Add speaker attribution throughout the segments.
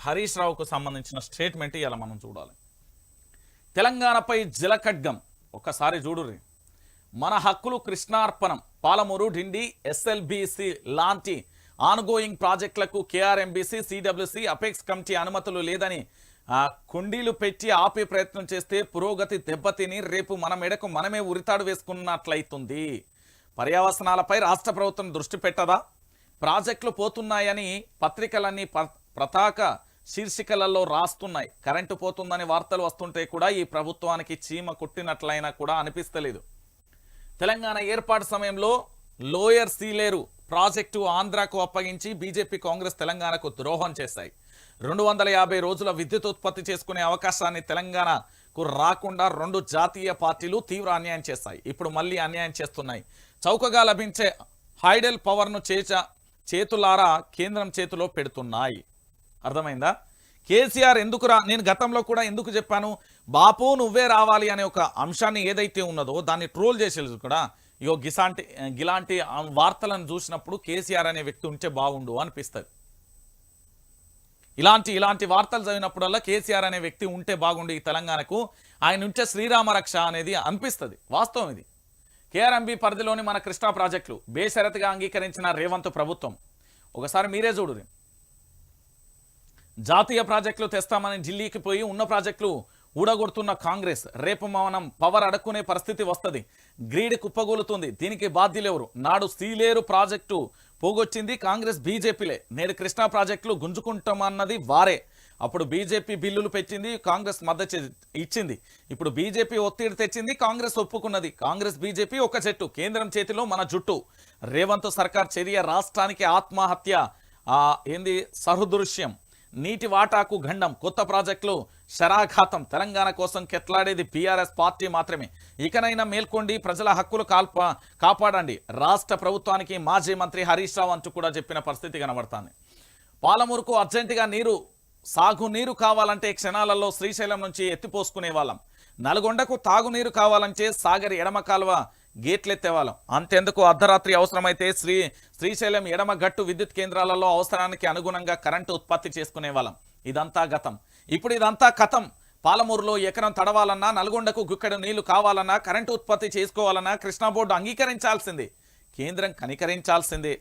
Speaker 1: హరీష్ రావుకు సంబంధించిన స్టేట్మెంట్ ఇలా మనం చూడాలి. తెలంగాణపై జలఖడ్గం ఒక్కసారి చూడుర్రి. మన హక్కులు కృష్ణార్పణం. పాలమూరు ఢిండి ఎస్ఎల్బిసి లాంటి ఆన్గోయింగ్ ప్రాజెక్టులకు కేఆర్ఎంబీసీ సిడబ్ల్యూసి అపెక్స్ కమిటీ అనుమతులు లేదని కుండీలు పెట్టి ఆపే ప్రయత్నం చేస్తే పురోగతి దెబ్బతిని రేపు మన మెడకు మనమే ఉరితాడు వేసుకున్నట్లయితుంది. పర్యావసనాలపై రాష్ట్ర ప్రభుత్వం దృష్టి పెట్టదా? ప్రాజెక్టులు పోతున్నాయని పత్రికలన్నీ ప్రతాక శీర్షికలలో రాస్తున్నాయి. కరెంటు పోతుందని వార్తలు వస్తుంటే కూడా ఈ ప్రభుత్వానికి చీమ కొట్టినట్లయినా కూడా అనిపిస్తలేదు. తెలంగాణ ఏర్పాటు సమయంలో లోయర్ సీలేరు ప్రాజెక్టు ఆంధ్రాకు అప్పగించి బీజేపీ కాంగ్రెస్ తెలంగాణకు ద్రోహం చేశాయి. రెండు వందల యాభై రోజుల విద్యుత్ ఉత్పత్తి చేసుకునే అవకాశాన్ని తెలంగాణకు రాకుండా రెండు జాతీయ పార్టీలు తీవ్ర అన్యాయం చేశాయి. ఇప్పుడు మళ్ళీ అన్యాయం చేస్తున్నాయి. చౌకగా లభించే హైడెల్ పవర్ను చేచ చేతులారా కేంద్రం చేతిలో పెడుతున్నాయి. అర్థమైందా? కేసీఆర్ ఎందుకు రా నేను గతంలో కూడా ఎందుకు చెప్పాను? బాపు నువ్వే రావాలి అనే ఒక అంశాన్ని ఏదైతే ఉన్నదో దాన్ని ట్రోల్ చేసేది కూడా ఇగో గిసాంటి గిలాంటి వార్తలను చూసినప్పుడు కేసీఆర్ అనే వ్యక్తి ఉంటే బాగుండు అనిపిస్తుంది. ఇలాంటి ఇలాంటి వార్తలు చదివినప్పుడల్లా కేసీఆర్ అనే వ్యక్తి ఉంటే బాగుండు ఈ తెలంగాణకు. ఆయన ఉంటే శ్రీరామ రక్ష అనేది అనిపిస్తుంది వాస్తవం ఇది. కేఆర్ఎంబి పరిధిలోని మన కృష్ణా ప్రాజెక్టులు బేషరతుగా అంగీకరించిన రేవంత్ ప్రభుత్వం. ఒకసారి మీరే చూడుది జాతీయ ప్రాజెక్టులు తెస్తామని ఢిల్లీకి పోయి ఉన్న ప్రాజెక్టులు ఊడగొడుతున్న కాంగ్రెస్. రేపు మనం పవర్ అడుక్కునే పరిస్థితి వస్తుంది. గ్రీడ్ కుప్పగూలుతుంది. దీనికి బాధ్యులెవరు? నాడు సీలేరు ప్రాజెక్టు పోగొచ్చింది కాంగ్రెస్ బీజేపీలే. నేడు కృష్ణా ప్రాజెక్టులు గుంజుకుంటామన్నది వారే. అప్పుడు బీజేపీ బిల్లులు పెట్టింది కాంగ్రెస్ మద్దతు ఇచ్చింది. ఇప్పుడు బీజేపీ ఒత్తిడి తెచ్చింది కాంగ్రెస్ ఒప్పుకున్నది. కాంగ్రెస్ బీజేపీ ఒక చెట్టు కేంద్రం చేతిలో మన జుట్టు. రేవంత్ సర్కార్ చర్య రాష్ట్రానికి ఆత్మహత్య. ఆ, ఏంది? సహదృశ్యం నీటి వాటాకు గండం కొత్త ప్రాజెక్టులు శరాఘాతం తెలంగాణ కోసం కెట్లాడేది పీఆర్ఎస్ పార్టీ మాత్రమే. ఇకనైనా మేల్కొండి ప్రజల హక్కులు కాల్ప కాపాడండి. రాష్ట్ర ప్రభుత్వానికి మాజీ మంత్రి హరీష్ రావు అంటూ కూడా చెప్పిన పరిస్థితి కనబడుతుంది. పాలమూరుకు అర్జెంటుగా నీరు సాగునీరు కావాలంటే క్షణాలలో శ్రీశైలం నుంచి ఎత్తిపోసుకునే వాళ్ళం. నల్గొండకు తాగునీరు కావాలంటే సాగర్ ఎడమ కాలువ గేట్లెత్తేవాళ్ళం. అంతెందుకు అర్ధరాత్రి అవసరమైతే శ్రీ శ్రీశైలం ఎడమ గట్టు విద్యుత్ కేంద్రాలలో అవసరానికి అనుగుణంగా కరెంటు ఉత్పత్తి చేసుకునే వాళ్ళం ఇదంతా గతం. ఇప్పుడు ఇదంతా కథం పాలమూరులో ఎకరం తడవాలన్నా నల్గొండకు గుక్కడు నీళ్ళు కావాలన్నా కరెంటు ఉత్పత్తి చేసుకోవాలన్నా కృష్ణా బోర్డు అంగీకరించాల్సిందే. కేంద్రం కనికరించాల్సిందే.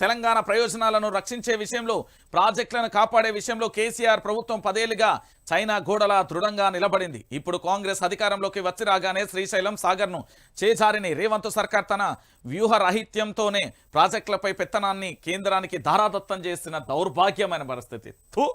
Speaker 1: తెలంగాణ ప్రయోజనాలను రక్షించే విషయంలో ప్రాజెక్టులను కాపాడే విషయంలో కేసీఆర్ ప్రభుత్వం పదేళ్ళుగా చైనా గోడలా దృఢంగా నిలబడింది. ఇప్పుడు కాంగ్రెస్ అధికారంలోకి వచ్చి రాగానే శ్రీశైలం సాగర్ను చేజారిని రేవంత్ సర్కార్ తన వ్యూహరాహిత్యంతోనే ప్రాజెక్టులపై పెత్తనాన్ని కేంద్రానికి ధారాదత్తం చేసిన దౌర్భాగ్యమైన పరిస్థితి. థూ!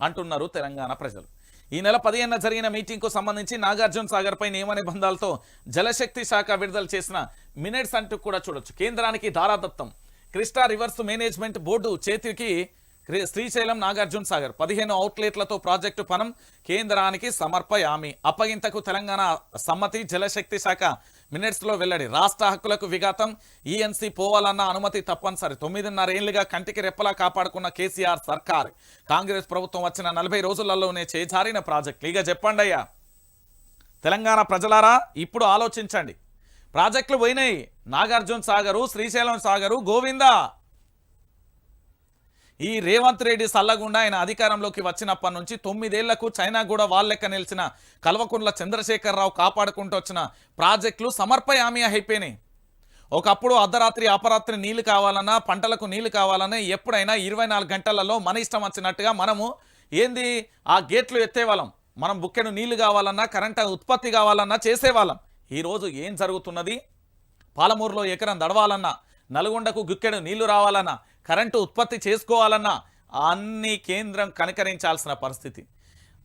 Speaker 1: అంటున్నారు తెలంగాణ ప్రజలు. ఈ నెల పదిహేన జరిగిన మీటింగ్కు సంబంధించి నాగార్జున సాగర్ పై నియమ నిబంధనలతో జలశక్తి శాఖ విడుదల చేసిన మినిట్స్ అంటూ కూడా చూడొచ్చు. కేంద్రానికి దారాదత్తం కృష్ణా రివర్స్ మేనేజ్మెంట్ బోర్డు చేతికి శ్రీశైలం నాగార్జున సాగర్ పదిహేను అవుట్లెట్లతో ప్రాజెక్టు పనం కేంద్రానికి సమర్పయామి. అప్పగింతకు తెలంగాణ సమ్మతి జలశక్తి శాఖ మినిట్స్లో వెల్లడి. రాష్ట్ర హక్కులకు విఘాతం ఈఎన్సీ పోవాలన్న అనుమతి తప్పనిసరి. తొమ్మిదిన్నర ఏళ్ళుగా కంటికి రెప్పలా కాపాడుకున్న కేసీఆర్ సర్కార్. కాంగ్రెస్ ప్రభుత్వం వచ్చిన నలభై రోజులలోనే చేజారిన ప్రాజెక్టులు ఇక చెప్పండి అయ్యా తెలంగాణ ప్రజలారా ఇప్పుడు ఆలోచించండి. ప్రాజెక్టులు పోయినాయి. నాగార్జున సాగరు శ్రీశైలం సాగరు గోవిందా. ఈ రేవంత్ రెడ్డి సల్లగుండా ఆయన అధికారంలోకి వచ్చినప్పటి నుంచి తొమ్మిదేళ్ళకు చైనా కూడా వాళ్ళెక్క నిలిచిన కల్వకుంట్ల చంద్రశేఖరరావు కాపాడుకుంటూ వచ్చిన ప్రాజెక్టులు సమర్పయామి అయిపోయినాయి. ఒకప్పుడు అర్ధరాత్రి అపరాత్రి నీళ్ళు కావాలన్నా పంటలకు నీళ్ళు కావాలన్నా ఎప్పుడైనా ఇరవై నాలుగు గంటలలో మన ఇష్టం వచ్చినట్టుగా మనము ఏంది? ఆ గేట్లు ఎత్తేవాళ్ళం. మనం బుక్కెడు నీళ్ళు కావాలన్నా కరెంట్ ఉత్పత్తి కావాలన్నా చేసేవాళ్ళం. ఈరోజు ఏం జరుగుతున్నది? పాలమూరులో ఎకరం దడవాలన్నా నల్గొండకు గుక్కెడు నీళ్ళు రావాలన్నా కరెంటు ఉత్పత్తి చేసుకోవాలన్నా అన్ని కేంద్రం కనికరించాల్సిన పరిస్థితి.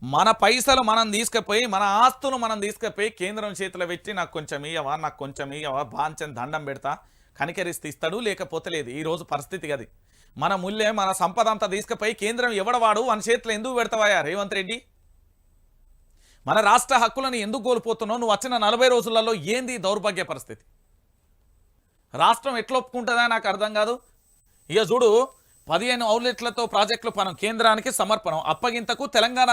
Speaker 1: మన పైసలు మనం తీసుకుపోయి మన ఆస్తులు మనం తీసుకుపోయి కేంద్రం చేతిలో పెట్టి నాకు కొంచెం ఇయ్యవా నాకు కొంచెం ఇయ్యవా బాంచని దండం పెడతా కనికరిస్తే ఇస్తాడు లేకపోతే లేదు. ఈరోజు పరిస్థితి గది మన ముల్లే మన సంపద అంతా తీసుకుపోయి కేంద్రం ఎవడవాడు మన చేతిలో ఎందుకు పెడతావా రేవంత్ రెడ్డి? మన రాష్ట్ర హక్కులను ఎందుకు కోల్పోతున్నావు? నువ్వు వచ్చిన నలభై రోజులలో ఏంది దౌర్భాగ్య పరిస్థితి? రాష్ట్రం ఎట్లా ఒప్పుకుంటుందా నాకు అర్థం కాదు. ఇక చూడు పదిహేను అవుట్లెట్లతో ప్రాజెక్టులు మనం కేంద్రానికి సమర్పణం. అప్పగింతకు తెలంగాణ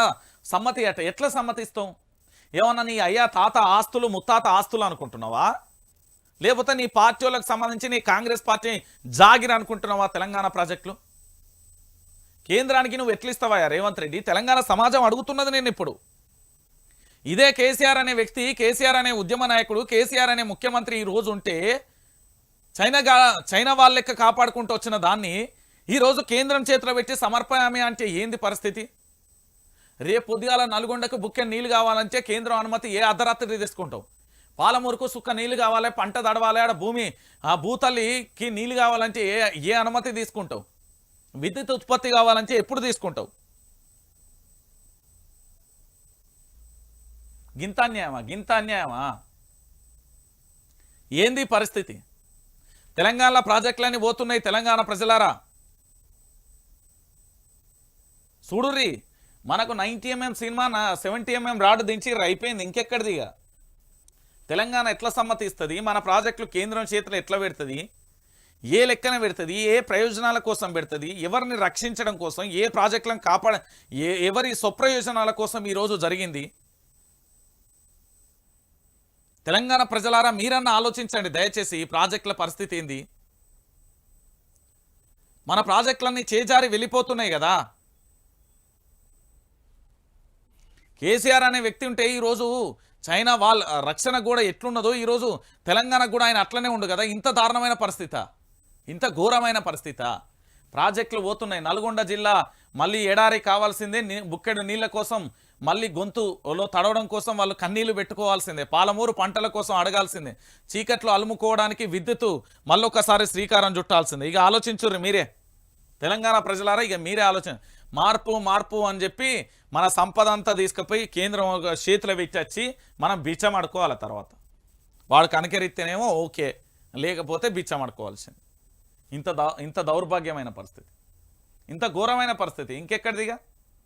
Speaker 1: సమ్మతి అట. ఎట్లా సమ్మతిస్తాం? ఏమన్నా నీ అయ్యా తాత ఆస్తులు ముత్తాత ఆస్తులు అనుకుంటున్నావా? లేకపోతే నీ పార్టీ వాళ్ళకి సంబంధించి నీ కాంగ్రెస్ పార్టీ జాగిర్ అనుకుంటున్నావా తెలంగాణ ప్రాజెక్టులు? కేంద్రానికి నువ్వు ఎట్లిస్తావా రేవంత్ రెడ్డి? తెలంగాణ సమాజం అడుగుతున్నది నేను ఇప్పుడు. ఇదే కేసీఆర్ అనే వ్యక్తి కేసీఆర్ అనే ఉద్యమ నాయకుడు కేసీఆర్ అనే ముఖ్యమంత్రి ఈ రోజు ఉంటే చైనా చైనా వాళ్ళ లెక్క కాపాడుకుంటూ వచ్చిన దాన్ని ఈరోజు కేంద్రం చేతిలో పెట్టి సమర్పయామి అంటే ఏంది పరిస్థితి? రేపు పొద్దుగాల నల్గొండకు బుక్కె నీళ్ళు కావాలంటే కేంద్రం అనుమతి ఏ అర్ధరాత్రి తీసుకుంటావు? పాలమూరుకు సుక్క నీళ్ళు కావాలి పంట దడవాలి ఆడ భూమి ఆ భూతల్లికి నీళ్ళు కావాలంటే ఏ ఏ అనుమతి తీసుకుంటావు? విద్యుత్ ఉత్పత్తి కావాలంటే ఎప్పుడు తీసుకుంటావు? గింత అన్యాయమా గింత అన్యాయమా ఏంది పరిస్థితి? తెలంగాణ ప్రాజెక్టులన్నీ పోతున్నాయి తెలంగాణ ప్రజలారా. చూడుర్రి మనకు నైంటీ ఎంఎం సినిమా నా సెవెంటీ ఎంఎం రాడ్ దించి అయిపోయింది ఇంకెక్కడిది ఇక? తెలంగాణ ఎట్లా సమ్మతిస్తుంది? మన ప్రాజెక్టులు కేంద్రం చేతిలో ఎట్లా పెడుతుంది? ఏ లెక్కన పెడుతుంది? ఏ ప్రయోజనాల కోసం పెడుతుంది? ఎవరిని రక్షించడం కోసం? ఏ ప్రాజెక్టులను కాపాడ ఏ ఎవరి స్వప్రయోజనాల కోసం ఈరోజు జరిగింది? తెలంగాణ ప్రజలారా మీరన్న ఆలోచించండి. దయచేసి ఈ ప్రాజెక్టుల పరిస్థితి ఏంది? మన ప్రాజెక్టులన్నీ చేజారి వెళ్ళిపోతున్నాయి కదా. కేసీఆర్ అనే వ్యక్తి ఉంటే ఈరోజు చైనా వాళ్ళ రక్షణ కూడా ఎట్లున్నదో ఈరోజు తెలంగాణకు కూడా ఆయన అట్లనే ఉండు కదా. ఇంత దారుణమైన పరిస్థితి. ఇంత ఘోరమైన పరిస్థితి. ప్రాజెక్టులు పోతున్నాయి. నల్గొండ జిల్లా మళ్ళీ ఎడారి కావాల్సిందే నీ- బుక్కెడు నీళ్ళ కోసం మళ్ళీ గొంతులో తడవడం కోసం వాళ్ళు కన్నీళ్ళు పెట్టుకోవాల్సిందే. పాలమూరు పంటల కోసం అడగాల్సిందే. చీకట్లో అలుముకోవడానికి విద్యుత్తు మళ్ళొకసారి శ్రీకారం చుట్టాల్సిందే. ఇక ఆలోచించుర్రి మీరే. తెలంగాణ ప్రజలారా ఇక మీరే ఆలోచన. మార్పు మార్పు అని చెప్పి మన సంపద అంతా తీసుకుపోయి కేంద్రం ఒక చేతిలో పెట్టచ్చి మనం బిచ్చం అడుకోవాలి తర్వాత? వాడు కనకరిస్తేనేమో ఓకే. లేకపోతే బిచ్చం అడుకోవాల్సింది ఇంత దౌ ఇంత దౌర్భాగ్యమైన పరిస్థితి. ఇంత ఘోరమైన పరిస్థితి. ఇంకెక్కడిదిగా?